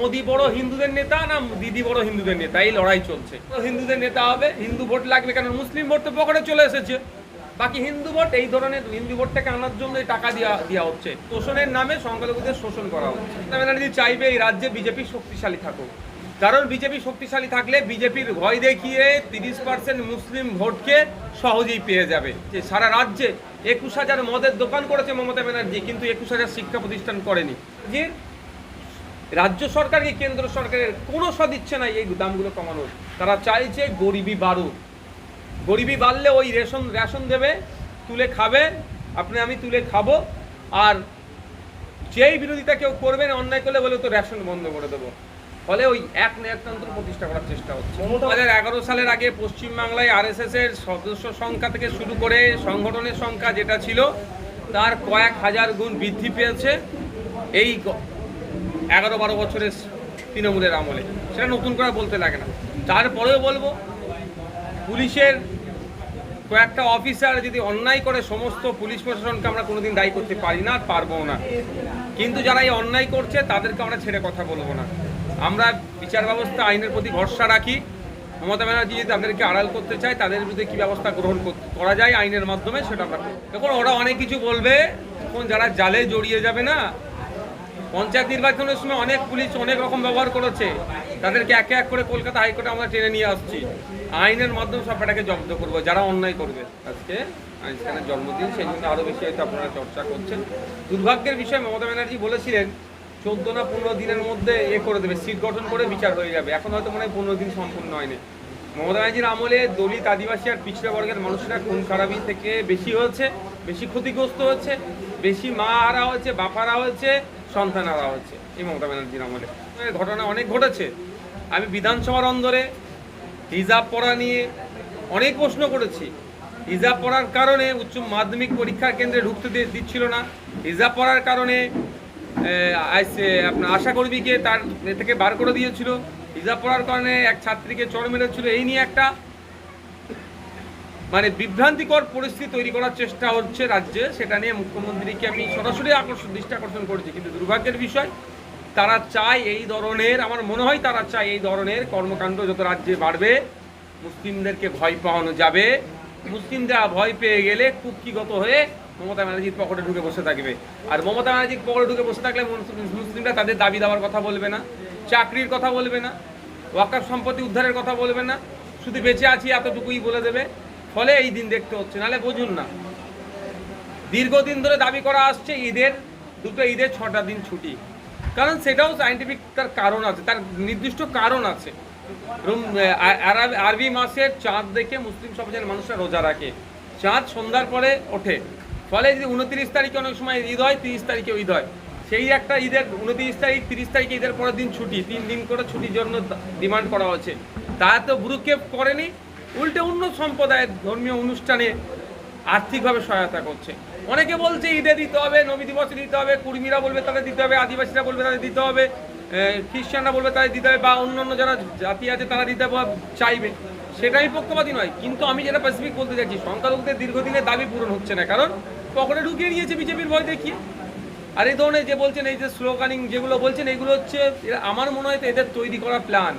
মোদি বড় হিন্দুদের নেতা না দিদি বড় হিন্দুদের নেতা? এই লড়াই চলছে। হিন্দুদের নেতা হবে, হিন্দু ভোট লাগবে কারণ মুসলিম ভোট তো পকেটে চলে এসেছে। বাকি হিন্দু ভোট, এই ধরনের হিন্দু ভোটটাকে আনার জন্য টাকা দেওয়া দেওয়া হচ্ছে। শোষণের নামে সংখ্যালঘুদের শোষণ করা হচ্ছে। ব্যানার্জি চাইবে এই রাজ্যে বিজেপি শক্তিশালী থাকুক। কারণ বিজেপি শক্তিশালী থাকলে বিজেপির ভয় দেখিয়ে তিরিশ পার্সেন্ট মুসলিম ভোটকে সহজেই পেয়ে যাবে। যে সারা রাজ্যে একুশ হাজার মদের দোকান করেছে মমতা ব্যানার্জি, কিন্তু একুশ হাজার শিক্ষা প্রতিষ্ঠান করেনি। যে রাজ্য সরকারকে কেন্দ্র সরকারের কোনো সদিচ্ছে নাই এই দামগুলো কমানোর। তারা চাইছে গরিবি বাড়ুক। গরিবি বাড়লে ওই রেশন রেশন দেবে তুলে খাবে আপনি আমি তুলে খাব আর যেই বিরোধিতা কেউ করবেন অন্যায় করলে বলে তো রেশন বন্ধ করে দেবো। ফলে ওই এক ন্যায়তন্ত্র প্রতিষ্ঠা করার চেষ্টা হচ্ছে। দু হাজার এগারো সালের আগে পশ্চিমবাংলায় আরএসএস এর সদস্য সংখ্যা থেকে শুরু করে সংগঠনের সংখ্যা যেটা ছিল তার কয়েক হাজার গুণ বৃদ্ধি পেয়েছে। এই এগারো বারো বছরের তৃণমূলের আমলে। সেটা নতুন করে বলতে লাগে না। তারপরেও বলব, পুলিশের কয়েকটা অফিসার যদি অন্যায় করে সমস্ত পুলিশ প্রশাসনকে আমরা কোনোদিন দায়ী করতে পারি না, পারব না। কিন্তু যারা এই অন্যায় করছে, তাদেরকে আমরা ছেড়ে কথা বলব না। আমরা বিচার ব্যবস্থা আইনের প্রতি ভরসা রাখি। মমতা ব্যানার্জি যদি তাদেরকে আড়াল করতে চায়, তাদের বিরুদ্ধে কী ব্যবস্থা গ্রহণ করা যায় আইনের মাধ্যমে, সেটা আমরা। দেখুন, ওরা অনেক কিছু বলবে। এখন যারা জালে জড়িয়ে যাবে না পঞ্চায়েত নির্বাচনের সময় অনেক পুলিশ অনেক রকম ব্যবহার করেছে। তাদেরকে একে এক করে কলকাতা হাইকোর্টে আমরা টেনে নিয়ে আসছি। আইনের মাধ্যমে সব এটাকে জব্দ করব, যারা অন্যায় করবে। আজকে আইনস্টাইনের জন্মদিন, সেই জন্য আরও বেশি হয়তো আপনারা চর্চা করছেন। দুর্ভাগ্যের বিষয় মমতা ব্যানার্জি বলেছিলেন, চোদ্দ না পনেরো দিনের মধ্যে এ করে দেবে, সিট গঠন করে বিচার হয়ে যাবে। এখন হয়তো মনে হয় পনেরো দিন সম্পূর্ণ হয়নি। মমতা ব্যানার্জির আমলে দলিত আদিবাসী আর পিছড়া বর্গের মানুষরা খুন খারাপি থেকে বেশি হয়েছে, বেশি ক্ষতিগ্রস্ত হচ্ছে বেশি মা হারা হয়েছে বাপ হারা হয়েছে সন্তান হারা হচ্ছে এই মমতা ব্যানার্জির আমলে। ঘটনা অনেক ঘটেছে। আমি বিধানসভার অন্দরে হিজাব পড়া নিয়ে অনেক প্রশ্ন করেছি। হিজাব পড়ার কারণে উচ্চ মাধ্যমিক পরীক্ষার কেন্দ্রে ঢুকতে দিচ্ছিল না। হিজাব পড়ার কারণে আপনার আশাকর্মীকে তার থেকে বার করে দিয়েছিল। হিজাব পড়ার কারণে এক ছাত্রীকে চড় মেরেছিল। এই নিয়ে একটা মানে বিভ্রান্তিকর পরিস্থিতি তৈরি করার চেষ্টা হচ্ছে রাজ্যে, সেটা নিয়ে মুখ্যমন্ত্রীকে আমি সরাসরি আকর্ষণ, দৃষ্টি আকর্ষণ করেছি। কিন্তু দুর্ভাগ্যের বিষয়, তারা চায় এই ধরনের, আমার মনে হয় তারা চায় এই ধরনের কর্মকাণ্ড যত রাজ্যে বাড়বে, মুসলিমদেরকে ভয় পাওয়ানো যাবে। মুসলিমরা ভয় পেয়ে গেলে কুক্ষিগত হয়ে মমতা ব্যানার্জির পকেটে ঢুকে বসে থাকবে। আর মমতা ব্যানার্জির পকেটে ঢুকে বসে থাকলে মুসলিম- মুসলিমরা তাদের দাবি দেওয়ার কথা বলবে না, চাকরির কথা বলবে না ওয়াকার সম্পত্তি উদ্ধারের কথা বলবে না। শুধু বেঁচে আছি এতটুকুই বলে দেবে। ফলে এই দিন দেখতে হচ্ছে, নাহলে বুঝুন না। দীর্ঘদিন ধরে দাবি করা আসছে, ঈদের, দুটো ঈদের ছটা দিন ছুটি। কারণ সেটাও সাইন্টিফিক তার কারণ আছে, তার নির্দিষ্ট কারণ আছে। আরবি মাসের চাঁদ দেখে মুসলিম সমাজের মানুষরা রোজা রাখে। চাঁদ সন্ধ্যার পরে ওঠে। ফলে যদি উনত্রিশ তারিখে অনেক সময় ঈদ হয়, তিরিশ তারিখে ঈদ হয়। সেই একটা ঈদের উনত্রিশ তারিখ, তিরিশ তারিখে ঈদের পরের দিন ছুটি, তিন দিন করে ছুটির জন্য ডিমান্ড করা হচ্ছে তা তো ভ্রুক্ষেপ করেনি উল্টে অন্য সম্প্রদায়ের ধর্মীয় অনুষ্ঠানে আর্থিকভাবে সহায়তা করছে। অনেকে বলছে ঈদে দিতে হবে, নবী দিবসে দিতে হবে, কুর্মীরা বলবে তাদের দিতে হবে, আদিবাসীরা বলবে তাদের দিতে হবে খ্রিস্টানরা বলবে তাদের দিতে হবে, বা অন্য অন্য যারা জাতি আছে তারা দিতে চাইবে। সেটাই পক্ষপাতী নয়। কিন্তু আমি যেটা স্পেসিফিক বলতে চাইছি, সংখ্যালঘুদের দীর্ঘদিনের দাবি পূরণ হচ্ছে না। কারণ পকেটে ঢুকিয়ে নিয়েছে বিজেপির ভয় দেখিয়ে আর এই ধরনের যে বলছেন, এই যে স্লোগানিং যেগুলো বলছেন, এগুলো হচ্ছে আমার মনে হয় এদের তৈরি করা প্ল্যান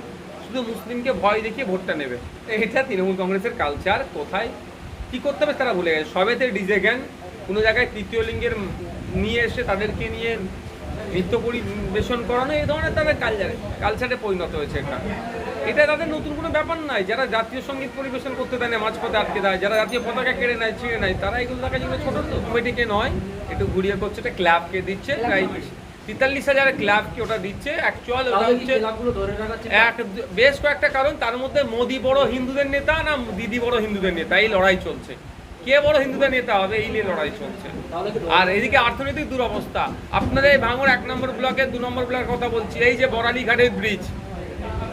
শুধু মুসলিমকে ভয় দেখিয়ে ভোটটা নেবে। এটা তৃণমূল কংগ্রেসের কালচার কোথায়? কি করতে হবে তারা ভুলে গেছে। সবেতে ডিজে জ্ঞান কোনো জায়গায় তৃতীয় লিঙ্গের নিয়ে এসে তাদেরকে নিয়ে নৃত্য পরিবেশন করানো, এই ধরনের তাদের কালচারে কালচারে পরিণত হয়েছে এটা। এটা তাদের নতুন কোনো ব্যাপার নাই যারা জাতীয় সংগীত পরিবেশন করতে দেয় না, মাঝপথে আটকে দেয়, যারা জাতীয় পতাকা কেড়ে নেয়, ছিঁড়ে নেয়, তারা এগুলো দেখা যেগুলো ছোট তো। কমিটিকে নয়, একটু ঘুরিয়ে করছে এটা ক্লাবকে দিচ্ছে প্রায় তেতাল্লিশ হাজার ক্লাবকে ওটা দিচ্ছে? অ্যাকচুয়াল ওটা হচ্ছে এক বেশ কয়েকটা কারণ। তার মধ্যে মোদি বড় হিন্দুদের নেতা না দিদি বড় হিন্দুদের নেতা? এই লড়াই চলছে। কে বড় হিন্দুদের নেতা হবে? এই নিয়ে লড়াই চলছে। আর এদিকে অর্থনৈতিক দুরবস্থা। আপনাদের এই ভাঙর এক নম্বর ব্লকের দু নম্বর ব্লকের কথা বলছি। এই যে বরালি ঘাটের ব্রিজ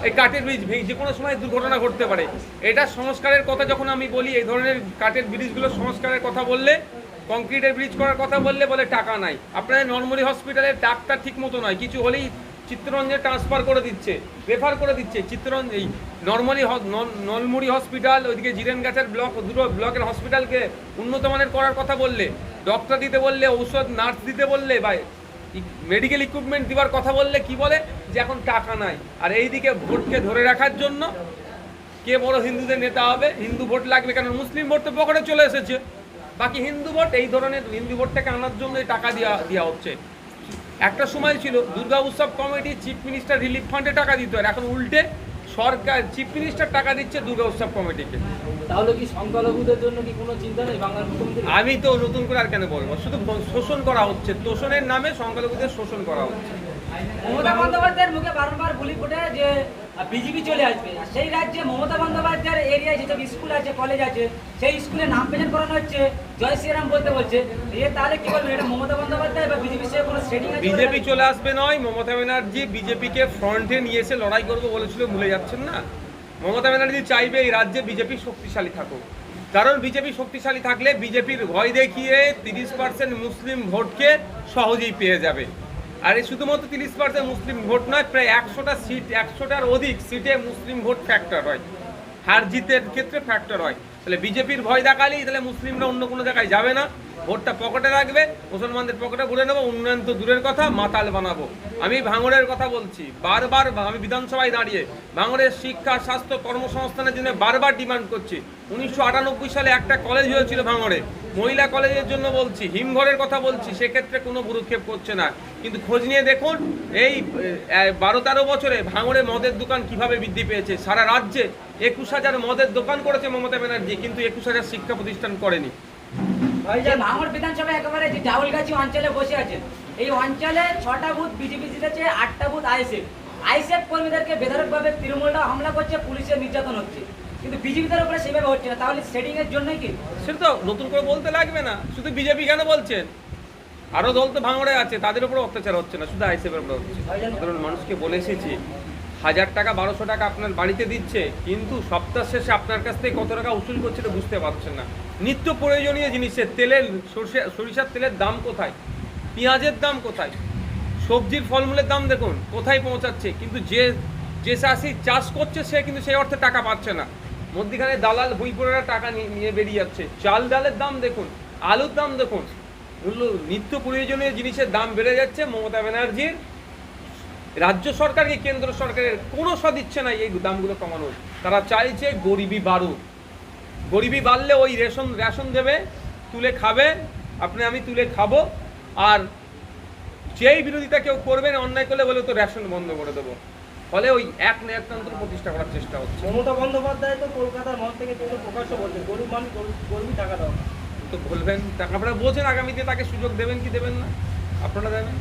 এই কাঠের ব্রিজ যে কোনো সময় দুর্ঘটনা ঘটতে পারে। এটা সংস্কারের কথা যখন আমি বলি এই ধরনের কাঠের ব্রিজগুলো সংস্কারের কথা বললে কংক্রিটের ব্রিজ করার কথা বললে বলে টাকা নাই। আপনাদের নর্মালি হসপিটালের ডাক্তার ঠিক মতো নয়, কিছু হলেই চিত্তরঞ্জনে ট্রান্সফার করে দিচ্ছে রেফার করে দিচ্ছে। চিত্তরঞ্জন এই নর্মালি নলমুড়ি হসপিটাল ওইদিকে জিরেনগাছের ব্লক দুটো ব্লকের হসপিটালকে উন্নত মানের করার কথা বললে ডক্টর দিতে বললে, ঔষধ নার্স দিতে বললে, বা মেডিকেল ইকুইপমেন্ট দেওয়ার কথা বললে কি বলে? যে এখন টাকা নাই। আর এইদিকে ভোটকে ধরে রাখার জন্য কে বড় হিন্দুদের নেতা হবে? হিন্দু ভোট লাগবে কারণ মুসলিম ভোট তো পকেটে চলে এসেছে। বাকি হিন্দু ভোট এই ধরনের হিন্দু ভোটটাকে আনার জন্য এই টাকা দেওয়া দেওয়া হচ্ছে। একটা সময় ছিল দুর্গা উৎসব কমিটি চিফ মিনিস্টার রিলিফ ফান্ডে টাকা দিত আর এখন উল্টে সরকার চিফ মিনিস্টার টাকা দিচ্ছে দুর্গা উৎসব কমিটিকে। তাহলে কি সংখ্যালঘুদের জন্য কি কোনো চিন্তা নেই বাংলার মুখ্যমন্ত্রী? আমি তো নতুন করে আর কেন বলব? শুধু শোষণ করা হচ্ছে তোষণের নামে সংখ্যালঘুদের শোষণ করা হচ্ছে। মমতা বন্দ্যোপাধ্যায়ের মুখে বারবার বুলি ফুটে যে বিজেপি চলে আসবে। আর সেই রাজ্যে মমতা বন্দ্যোপাধ্যায়ের এরিয়ায় যেসব স্কুল আছে কলেজ আছে সেই স্কুলে নাম প্রেজেন্ট করানো হচ্ছে। জয় শ্রীরাম বলতে বলছে। এ তাহলে কি বলবেন? এটা মমতা বন্দ্যোপাধ্যায় বা বিজেপির সঙ্গে কোনো সেটিং আছে বিজেপি চলে আসবে নয়। মমতা ব্যানার্জি বিজেপিকে ফ্রন্টে নিয়ে এসে লড়াই করব বলেছিল ভুলে যাচ্ছেন না? মমতা ব্যানার্জি চাইবে এই রাজ্যে বিজেপি শক্তিশালী থাকুক। কারণ বিজেপি শক্তিশালী থাকলে বিজেপির ভয় দেখিয়ে তিরিশ পার্সেন্ট মুসলিম ভোটকে সহজেই পেয়ে যাবে। আর এই শুধুমাত্র তিরিশ পার্সেন্ট মুসলিম ভোট নয়, প্রায় একশোটা সিট, একশোটার অধিক সিটে মুসলিম ভোট ফ্যাক্টর হয়। হার জিতের ক্ষেত্রে ফ্যাক্টর হয়। তাহলে বিজেপির ভয় দেখালেই তাহলে মুসলিমরা অন্য কোনো জায়গায় যাবে না। ভোটটা পকেটে রাখবে, মুসলমানদের পকেটে ভরে নেব, উন্নয়ন তো দূরের কথা, মাতাল বানাবো। আমি ভাঙড়ের কথা বলছি, বারবার আমি বিধানসভায় দাঁড়িয়ে ভাঙড়ের শিক্ষা, স্বাস্থ্য, কর্মসংস্থানের জন্য বারবার ডিমান্ড করছি। উনিশশো আটানব্বই সালে একটা কলেজ হয়েছিল ভাঙড়ে। মহিলা কলেজের জন্য বলছি, হিমঘরের কথা বলছি, সেক্ষেত্রে কোনো ভুরুক্ষেপ করছে না। কিন্তু খোঁজ নিয়ে দেখুন, এই বারো তেরো বছরে ভাঙড়ে মদের দোকান কীভাবে বৃদ্ধি পেয়েছে? সারা রাজ্যে একুশ হাজার মদের দোকান করেছে মমতা ব্যানার্জি, কিন্তু একুশ হাজার শিক্ষা প্রতিষ্ঠান করেনি। ভাঙড় বিধানসভা একেবারে যে ডাউলগাছি অঞ্চলে বসে আছেন এই অঞ্চলে ছটা বুথ বিজেপি জিতেছে, আটটা বুথ আইএসএফ আইএসএফ কর্মীদেরকে বেধরকভাবে তৃণমূলরা হামলা করছে, পুলিশের নির্যাতন হচ্ছে। কিন্তু বিজেপিদের উপরে সেভাবে হচ্ছে না। তাহলে সেটিং এর জন্যই কি? সেটা তো নতুন করে বলতে লাগবে না। শুধু বিজেপি কেন বলছেন? আরও দল তো ভাঙড়ে আছে তাদের উপর অত্যাচার হচ্ছে না শুধু আইসিএফের উপর হচ্ছে। সাধারণ মানুষকে বলে এসেছি হাজার টাকা বারোশো টাকা আপনার বাড়িতে দিচ্ছে কিন্তু সপ্তাহ শেষে আপনার কাছ থেকে কত টাকা উসুল করছে এটা বুঝতে পারছেন না। নিত্য প্রয়োজনীয় জিনিসের তেলের সরষে সরিষার তেলের দাম কোথায়? পেঁয়াজের দাম কোথায়? সবজির ফলমূলের দাম দেখুন কোথায় পৌঁছাচ্ছে? কিন্তু যে যে চাষি চাষ করছে সে কিন্তু সেই অর্থে টাকা পাচ্ছে না। মধ্যিখানে দালাল ভুইপুরেরা টাকা নিয়ে বেরিয়ে যাচ্ছে। চাল ডালের দাম দেখুন, আলুর দাম দেখুন। নিত্য প্রয়োজনীয় জিনিসের দাম বেড়ে যাচ্ছে, মমতা ব্যানার্জির। রাজ্য সরকারকে কেন্দ্র সরকারের কোনো সদিচ্ছে নাই এই দামগুলো কমানোর। তারা চাইছে গরিবি বাড়ুক। গরিবি বাড়লে ওই রেশন রেশন দেবে, তুলে খাবে, আপনি আমি তুলে খাব, আর যেই বিরোধিতা কেউ করবেন অন্যায় করলে বলে তো রেশন বন্ধ করে দেবো। ফলে ওই এক নায়কতন্ত্র প্রতিষ্ঠা করার চেষ্টা হচ্ছে। মমতা বন্দ্যোপাধ্যায় তো কলকাতার মন থেকে কিন্তু প্রকাশ্য বলছে গরিব মানুষ গরিবই টাকা দেওয়া তো বলবেন টাকা আপনারা বলছেন আগামীতে তাকে সুযোগ দেবেন কি দেবেন না? আপনারা দেবেন?